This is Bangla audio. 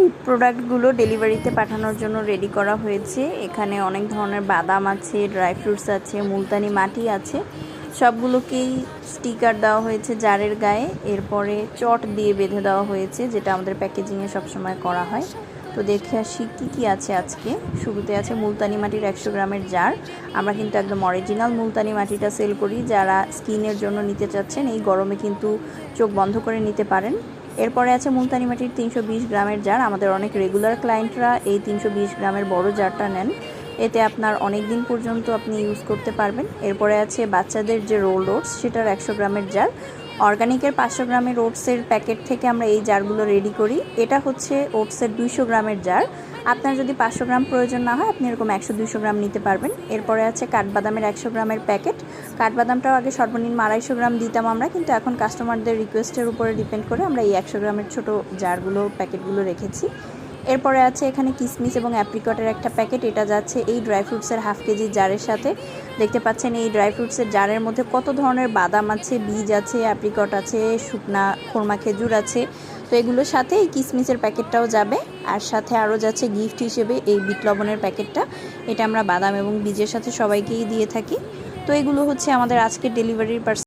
এই প্রোডাক্টগুলো ডেলিভারিতে পাঠানোর জন্য রেডি করা হয়েছে। এখানে অনেক ধরনের বাদাম আছে ড্রাই ফ্রুটস আছে, মুলতানি মাটি আছে। সবগুলোকেই স্টিকার দেওয়া হয়েছে জারের গায়ে। এরপরে চট দিয়ে বেঁধে দেওয়া হয়েছে, যেটা আমাদের প্যাকেজিংয়ে সবসময় করা হয়। তো দেখে আসি কী কী আছে আজকে। শুরুতে আছে মুলতানি মাটির একশো গ্রামের জার। আমরা কিন্তু একদম অরিজিনাল মুলতানি মাটিটা সেল করি। যারা স্কিনের জন্য নিতে চাচ্ছেন, এই গরমে কিন্তু চোখ বন্ধ করে নিতে পারেন। এরপরে আছে মুলতানি মাটির তিনশো বিশ গ্রামের জার। আমাদের অনেক রেগুলার ক্লায়েন্টরা এই তিনশো বিশ গ্রামের বড় জারটা নেন। এতে আপনার অনেক দিন পর্যন্ত আপনি ইউজ করতে পারবেন। এরপরে আছে বাচ্চাদের যে রোল ওটস সেটার একশো গ্রামের জার। অর্গানিকের পাঁচশো গ্রামের ওটসের প্যাকেট থেকে আমরা এই জারগুলো রেডি করি। এটা হচ্ছে ওটসের দুইশো গ্রামের জার। আপনার যদি পাঁচশো গ্রাম প্রয়োজন না হয়, আপনি এরকম একশো দুইশো গ্রাম নিতে পারবেন। এরপরে আছে কাঠবাদামের একশো গ্রামের প্যাকেট। কাঠবাদামটাও আগে সর্বনিম্ন আড়াইশো গ্রাম দিতাম আমরা, কিন্তু এখন কাস্টমারদের রিকোয়েস্টের উপরে ডিপেন্ড করে আমরা এই একশো গ্রামের ছোটো জারগুলো, প্যাকেটগুলো রেখেছি। এরপরে আছে এখানে কিসমিস এবং অ্যাপ্রিকটের একটা প্যাকেট। এটা যাচ্ছে এই ড্রাই ফ্রুটসের হাফ কেজি জারের সাথে। দেখতে পাচ্ছেন এই ড্রাই ফ্রুটসের জারের মধ্যে কত ধরনের বাদাম আছে, বীজ আছে অ্যাপ্রিকট আছে, শুকনা খোরমা খেজুর আছে। তো এগুলোর সাথে এই কিসমিসের প্যাকেটটাও যাবে। আর সাথে আরও যাচ্ছে গিফট হিসেবে এই বিট লবণের প্যাকেটটা। এটা আমরা বাদাম এবং বীজের সাথে সবাইকেই দিয়ে থাকি। তো এগুলো হচ্ছে আমাদের আজকে ডেলিভারির